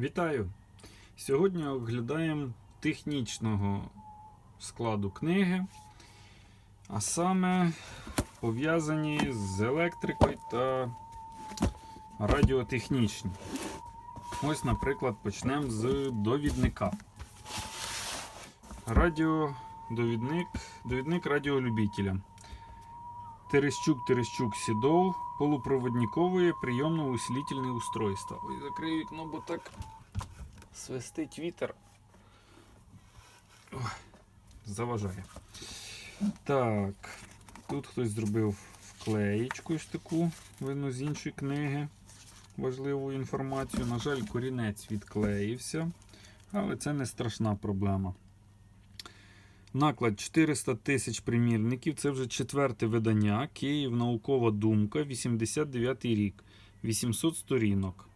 Вітаю! Сьогодні оглядаємо технічного складу книги, а саме пов'язані з електрикою та радіотехнічні. Ось, наприклад, почнемо з довідника. Радіодовідник, довідник радіолюбителя. Терещук Терещук Сідов, полупроводниковые прийомно-усилительні устройства. Ой, закрию вікно, бо так свистить вітер. Ой, заважає. Так, тут хтось зробив вклеєчку ось таку, видно, з іншої книги. Важливу інформацію. На жаль, корінець відклеївся, але це не страшна проблема. Наклад 400 тисяч примірників. Це вже четверте видання. Київ наукова думка, 89 рік, 800 сторінок.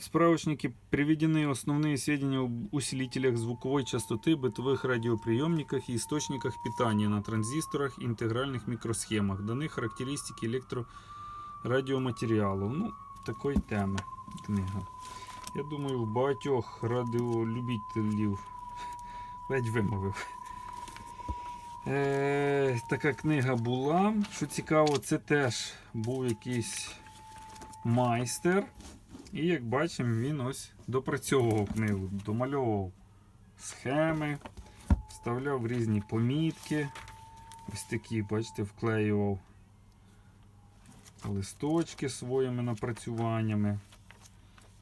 В справочнике приведены основные сведения об усилителях звуковой частоты, бытовых радиоприемниках и источниках питания на транзисторах и интегральных микросхемах. Даны характеристики електрорадіоматеріалу. Ну, такої теми книга. Я думаю, в багатьох радіолюбителів ледь вимовив. Е, така книга була. Що цікаво, це теж був якийсь майстер. І як бачимо, він ось допрацьовував книгу, домальовував схеми, вставляв різні помітки. Ось такі, бачите, вклеював листочки своїми напрацюваннями.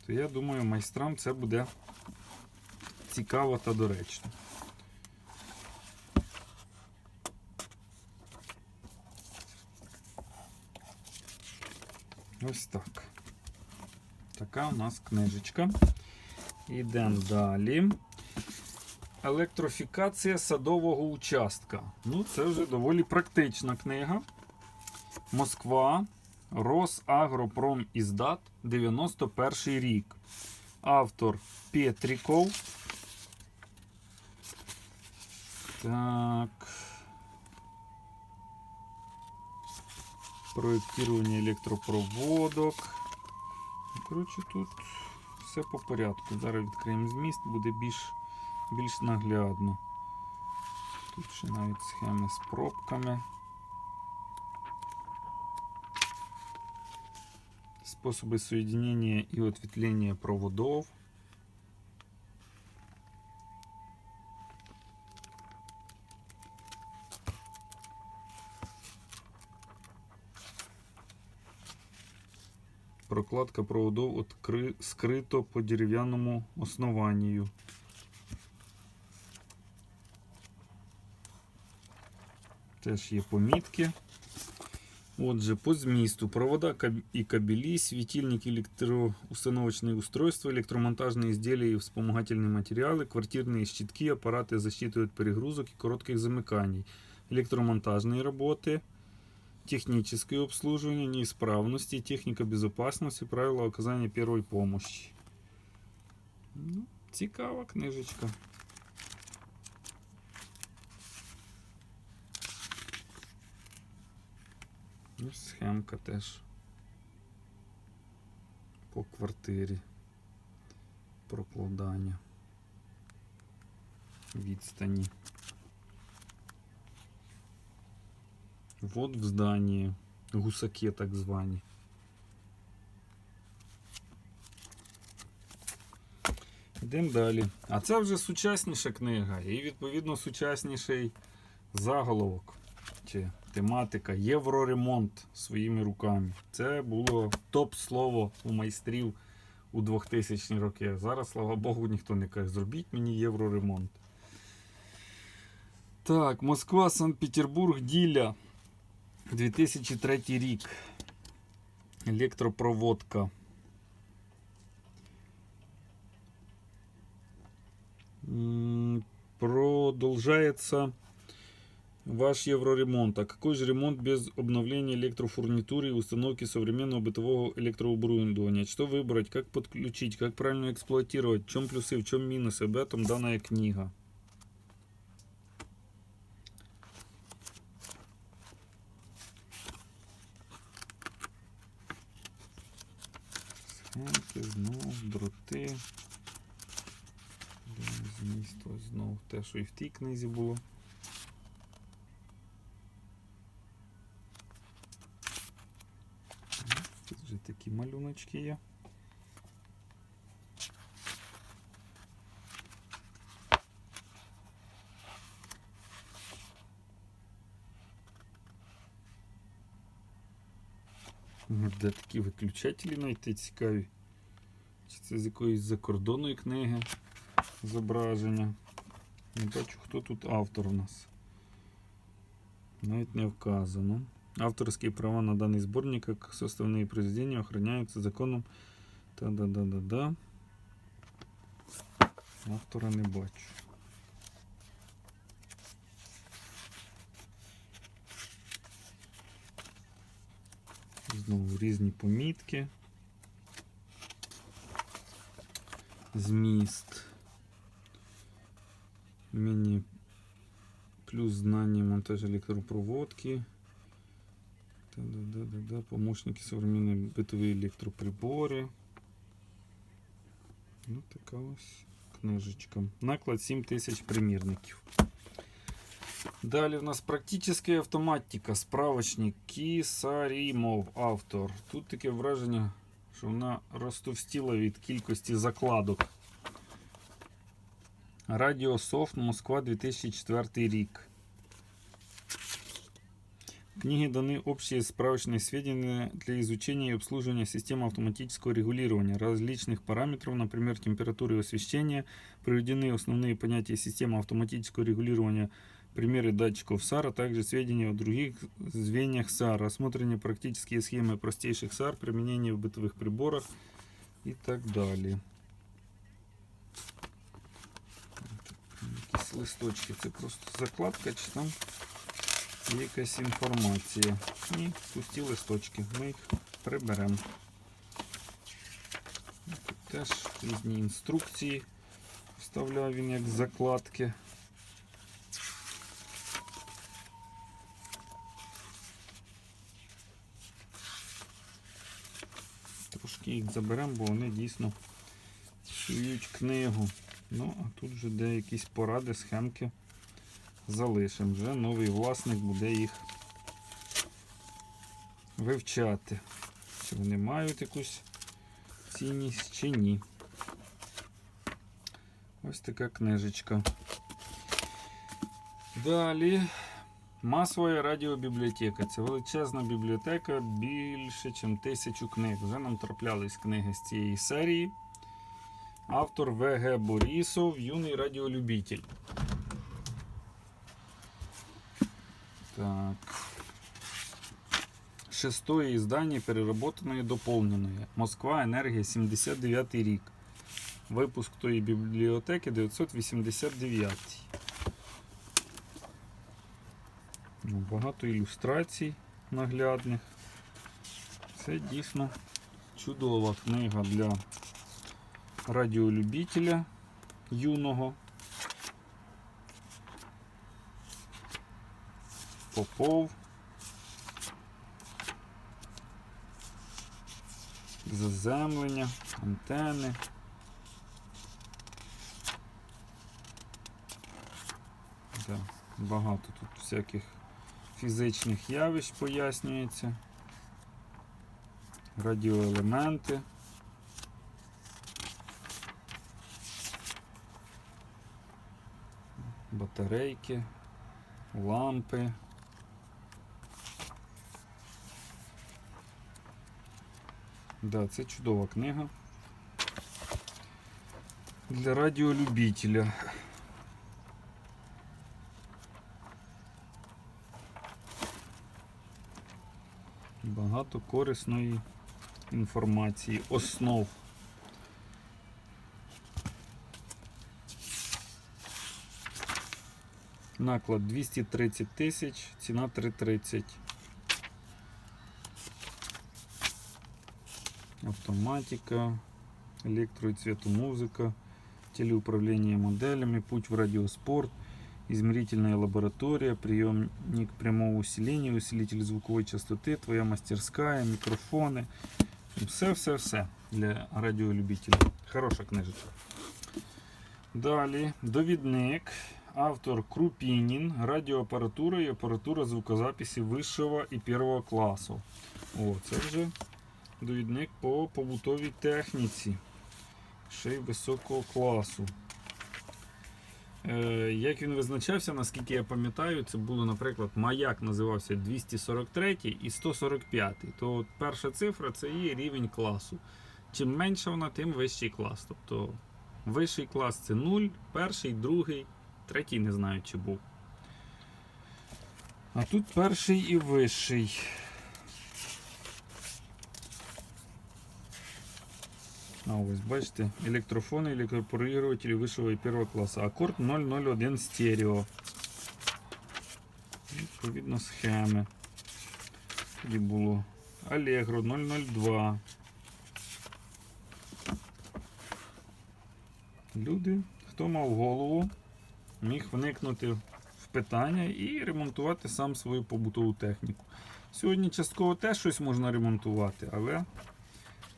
То я думаю, майстрам це буде цікаво та доречно. Ось так. Така у нас книжечка. Йдемо далі. Електрофікація садового участка. Ну, це вже доволі практична книга. Москва. Росагропром Іздат 91 рік. Автор Петріков. Так. Проєктування електропроводок. Коротше, тут все по порядку. Зараз відкриємо зміст, буде більш, більш наглядно. Тут ще навіть схеми з пробками. Способи соединения и ответвления проводов. Прокладка проводов откри... скрито по дерев'яному основанню. Теж є помітки. Отже, по змісту провода каб- і кабелі, світильник, электроустановочные устройства, электромонтажные изделия и вспомогательные материалы, квартирные щитки, аппараты защиты от перегрузок и коротких замыканий, электромонтажные работы, техническое обслуживание, неисправности, техника безопасности, правила оказания первой помощи. Ну, цікава книжечка. І схемка теж по квартирі. Прокладання. Відстані. Вот в здании. Гусаки так звані. Йдемо далі. А це вже сучасніша книга і відповідно сучасніший заголовок чи тематика Євроремонт своїми руками. Це було топ-слово у майстрів у 2000 роки. Зараз, слава Богу, ніхто не каже, зробіть мені євроремонт. Так, Москва, Санкт-Петербург, Діля. 2003 рік. Електропроводка. Продолжается ваш евроремонт. А какой же ремонт без обновления электрофурнитуры и установки современного бытового электрооборудования? Что выбрать, как подключить, как правильно эксплуатировать, в чем плюсы, в чем минусы? Об этом данная книга. Дроти. Ось знову те, що і в тій книзі було. Тут вже такі малюночки є. Де такі виключателі знайти цікаві? Чи це з якоїсь закордонної книги зображення? Не бачу, хто тут автор у нас. Навіть не вказано. Авторские права на данный сборник, как составные произведения, охраняются законом. Та-да-да-да-да. Автора не бачу. Знову різні помітки. Зміст. Міні плюс знання монтажа электропроводки. Да-да-да-да-да. Помощники современные бытовые электроприборы. Ну, така ось книжечка. Наклад 7 тисяч примірників. Далі в нас практична автоматика, справочник Кісарімов, автор. Тут таке враження, що вона розтовстіла від кількості закладок. Радіософт Москва 2004 рік. В книге даны общие справочные сведения для изучения и обслуживания системы автоматического регулирования различных параметров, например, температуры и освещения. Приведены основные понятия системы автоматического регулирования, примеры датчиков САР, а также сведения о других звеньях САР, рассмотрены практические схемы простейших САР, применение в бытовых приборах и так далее. Якісь листочки, це просто закладка чи там є якась інформація. Ні, пусті листочки. Ми їх приберемо. Тут теж різні інструкції. Вставляв він як закладки. Їх заберемо, бо вони дійсно псують книгу. Ну, а тут вже де якісь поради, схемки залишимо. Вже новий власник буде їх вивчати. Чи вони мають якусь цінність чи ні. Ось така книжечка. Далі масова радіобібліотека. Це величезна бібліотека, більше, ніж тисячу книг. Вже нам траплялись книги з цієї серії. Автор В.Г. Борисов, юний радіолюбитель. Так. Шестое издание, переработанное и дополненное. Москва, Енергія, 79 рік. Випуск тої бібліотеки 989. Ну, Багато ілюстрацій наглядних. Це дійсно чудова книга для радіолюбителя юного. Попов. Заземлення, антени. Да, багато тут всяких фізичних явищ пояснюється. Радіоелементи. Батарейки, лампи. Да, це чудова книга. Для радіолюбителя. Багато корисної інформації, основ. Наклад 230 тисяч, ціна 330. Автоматика, электро- и цветомузыка, телеуправление моделями, путь в радиоспорт, измерительная лаборатория, приемник прямого усиления, усилитель звуковой частоты, твоя мастерская, микрофоны. Все-все-все для радіолюбителів. Хороша книжечка. Далі довідник, автор Крупінін, радіоапаратура і апаратура звукозаписі вищого і першого класу. О, це вже довідник по побутовій техніці. Ще й високого класу. Е, як він визначався, наскільки я пам'ятаю, це було, наприклад, маяк називався 243 і 145. То от перша цифра це є рівень класу. Чим менша вона, тим вищий клас. Тобто вищий клас це 0, перший, другий, третій не знаю, чи був. А тут перший і вищий. А ось бачите, електрофони, електропроігрувателі вищого і першого класу. Акорд 001 стерео. Відповідно, схеми. Тоді було Allegro 002. Люди, хто мав голову, міг вникнути в питання і ремонтувати сам свою побутову техніку. Сьогодні частково теж щось можна ремонтувати, але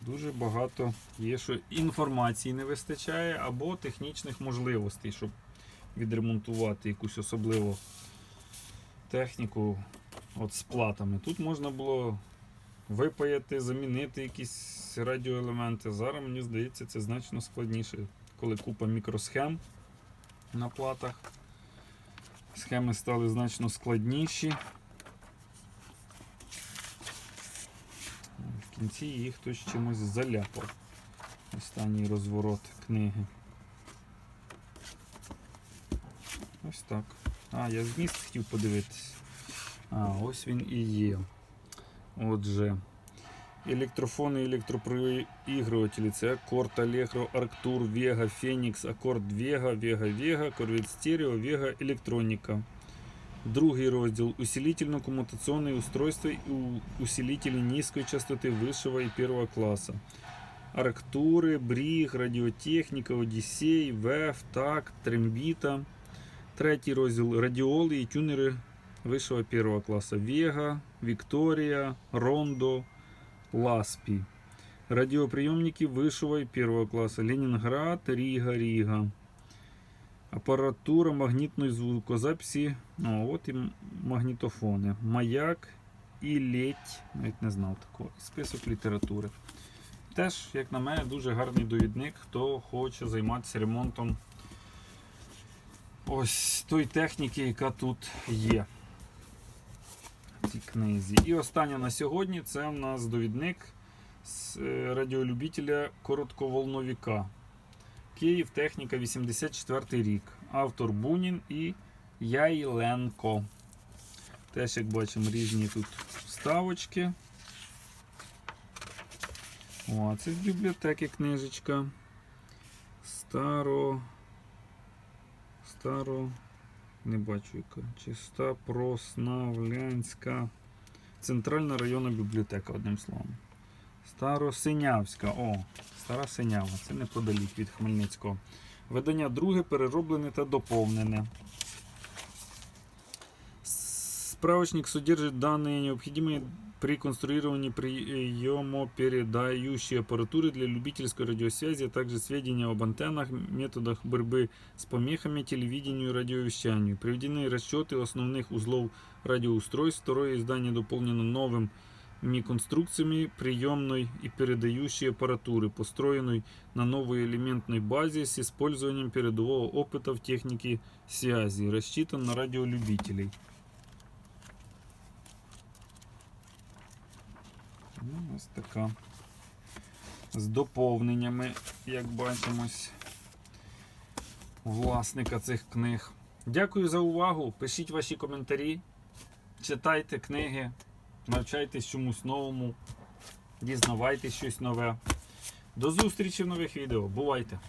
дуже багато є, що інформації не вистачає або технічних можливостей, щоб відремонтувати якусь особливу техніку от з платами. Тут можна було випаяти, замінити якісь радіоелементи. Зараз, мені здається, це значно складніше, коли купа мікросхем на платах. Схеми стали значно складніші. В кінці їх хтось чимось заляпав. Останній розворот книги. Ось так. А, я зміст хотів подивитись. А, ось він і є. Отже. Електрофони і електропроігрувателі. Це Акорд, Allegro, Arctur, Vega, Phoenix, Акорд Vega, Vega Vega, Corvette Stereo, Vega Електроніка. Другий розділ усилительно-коммутационные устройства и у- усилители низкой частоты высшего и первого класса. Арктуры, Бриг, Радіотехніка, Одіссей, ВЕФ, ТАК, Трембіта. Третій розділ радіоли і тюнери вищого первого класу. Вега, Вікторія, Рондо, Ласпі. Радіоприйомники вищого і первого класу. Ленінград, Ріга, Ріга. Апаратура магнітної звукозаписі. О, от і магнітофони. Маяк і ледь. Навіть не знав такого. Список літератури. Теж, як на мене, дуже гарний довідник, хто хоче займатися ремонтом ось той техніки, яка тут є. Цій книзі. І останнє на сьогодні це у нас довідник з е, радіолюбителя коротковолновіка. Київ, техніка 84 рік. Автор Бунін і Яйленко. Теж, як бачимо, різні тут вставочки. О, це з бібліотеки книжечка. Старо. Старо. Не бачу яка. Чиста Проснавлянська. Центральна районна бібліотека, одним словом. Старосинявська. О, Стара Синява. Це неподалік від Хмельницького. Видання друге перероблене та доповнене. Справочник содержит данные, необходимые при конструировании приемопередающей аппаратуры для любительской радиосвязи, а также сведения об антеннах, методах борьбы с помехами, телевидению и радиовещанию. Приведены расчеты основных узлов радиоустройств. Второе издание дополнено новым конструкциями приемной и передающей аппаратуры, построенной на новой элементной базе с использованием передового опыта в технике связи, рассчитан на радиолюбителей. Ну, ось така. З доповненнями, як бачимось, власника цих книг. Дякую за увагу. Пишіть ваші коментарі, читайте книги, навчайтесь чомусь новому, дізнавайтесь щось нове. До зустрічі в нових відео. Бувайте!